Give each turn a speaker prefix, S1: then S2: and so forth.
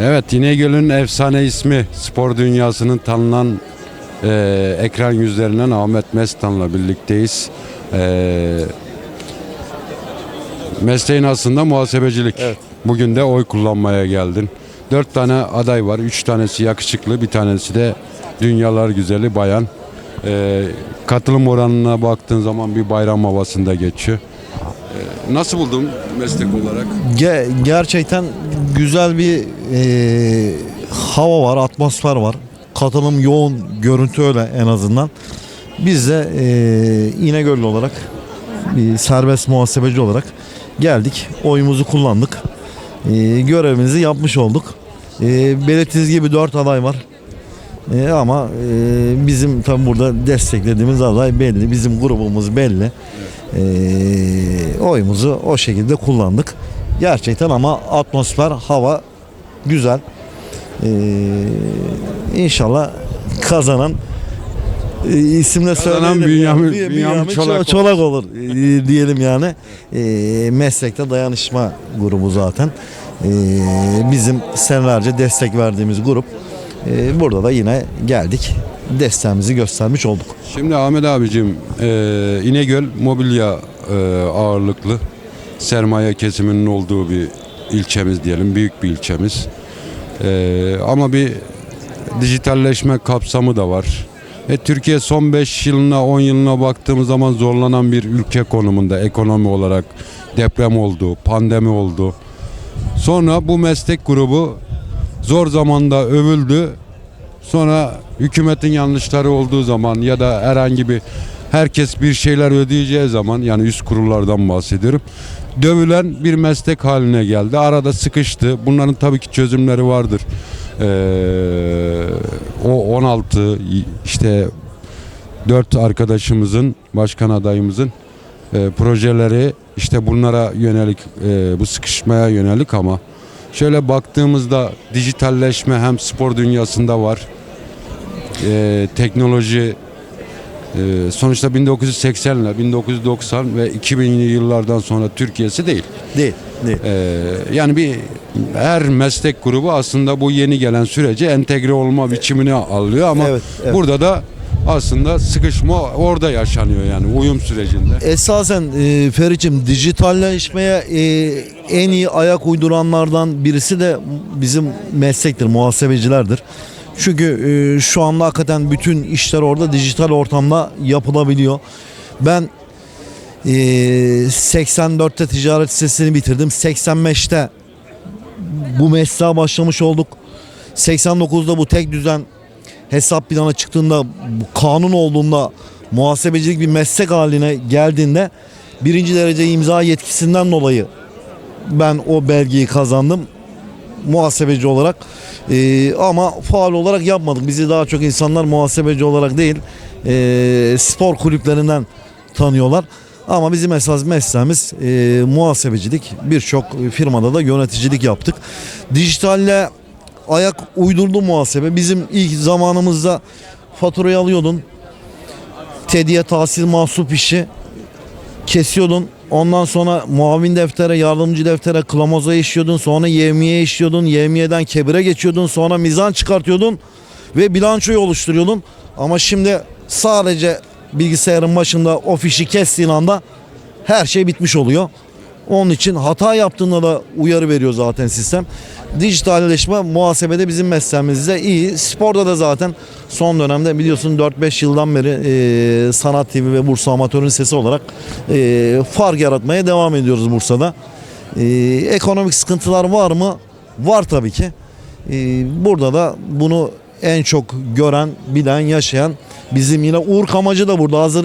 S1: Evet İnegöl'ün efsane ismi spor dünyasının tanınan e, ekran yüzlerinden Ahmet Mestan'la birlikteyiz. E, mesleğin aslında muhasebecilik. Bugün de oy kullanmaya geldin. Dört tane aday var. Üç tanesi yakışıklı, bir tanesi de dünyalar güzeli bayan. E, katılım oranına baktığın zaman bir bayram havasında geçiyor. Nasıl buldun meslek olarak?
S2: Ge- gerçekten güzel bir e, hava var, atmosfer var. Katılım yoğun, görüntü öyle en azından. Biz de e, İnegöllü olarak bir serbest muhasebeci olarak geldik. Oyumuzu kullandık. E, görevimizi yapmış olduk. E, belirttiğiniz gibi dört aday var. E, ama e, bizim tabi burada desteklediğimiz aday belli. Bizim grubumuz belli. E, oyumuzu o şekilde kullandık. Gerçekten ama atmosfer, hava güzel. E, inşallah kazanan e, isimle söyleyelim.
S1: Bünyamin-. Bünyamin
S2: Bünyamin
S1: Çolak
S2: Çolak, Çolak olur e, diyelim yani. E, meslekte dayanışma grubu zaten. E, bizim senelerce destek verdiğimiz grup. E, burada da yine geldik. Desteğimizi göstermiş olduk.
S1: Şimdi Ahmet abicim e, İnegöl mobilya e, ağırlıklı sermaye kesiminin olduğu bir ilçemiz diyelim. Büyük bir ilçemiz. E, ama bir dijitalleşme kapsamı da var. E, Türkiye son 5 yılına 10 yılına baktığımız zaman zorlanan bir ülke konumunda ekonomi olarak deprem oldu, pandemi oldu. Sonra bu meslek grubu zor zamanda övüldü. Sonra hükümetin yanlışları olduğu zaman ya da herhangi bir herkes bir şeyler ödeyeceği zaman yani üst kurullardan bahsediyorum. Dövülen bir meslek haline geldi. Arada sıkıştı. Bunların tabii ki çözümleri vardır. Ee, o 16 işte 4 arkadaşımızın başkan adayımızın e, projeleri işte bunlara yönelik e, bu sıkışmaya yönelik ama şöyle baktığımızda dijitalleşme hem spor dünyasında var e, teknoloji e, sonuçta 1980 ile 1990 ve 2000'li yıllardan sonra Türkiye'si değil.
S2: Değil. Değil.
S1: E, yani bir her meslek grubu aslında bu yeni gelen sürece entegre olma biçimini alıyor ama
S2: Evet, evet.
S1: burada da aslında sıkışma orada yaşanıyor yani uyum sürecinde.
S2: Esasen e, Feriç'im dijitalleşmeye e, en iyi ayak uyduranlardan birisi de bizim meslektir, muhasebecilerdir. Çünkü e, şu anda hakikaten bütün işler orada dijital ortamda yapılabiliyor. Ben e, 84'te ticaret sitesini bitirdim. 85'te bu mesleğe başlamış olduk. 89'da bu tek düzen hesap planı çıktığında kanun olduğunda muhasebecilik bir meslek haline geldiğinde birinci derece imza yetkisinden dolayı ben o belgeyi kazandım muhasebeci olarak Ee, ama faal olarak yapmadık. Bizi daha çok insanlar muhasebeci olarak değil ee, spor kulüplerinden tanıyorlar. Ama bizim esas mesleğimiz ee, muhasebecilik. Birçok firmada da yöneticilik yaptık. Dijitalle ayak uydurdu muhasebe. Bizim ilk zamanımızda faturayı alıyordun. Tediye tahsil mahsup işi kesiyordun. Ondan sonra muavin deftere, yardımcı deftere, klamoza işliyordun. Sonra yevmiye işliyordun. Yevmiyeden kebire geçiyordun. Sonra mizan çıkartıyordun. Ve bilançoyu oluşturuyordun. Ama şimdi sadece bilgisayarın başında o fişi kestiğin anda her şey bitmiş oluyor. Onun için hata yaptığında da uyarı veriyor zaten sistem. Dijitalleşme muhasebede bizim mesleğimizde iyi. Sporda da zaten son dönemde biliyorsun 4-5 yıldan beri e, Sanat TV ve Bursa Amatör'ün sesi olarak e, fark yaratmaya devam ediyoruz Bursa'da. E, ekonomik sıkıntılar var mı? Var tabii ki. E, burada da bunu en çok gören, bilen, yaşayan bizim yine Uğur Kamacı da burada hazır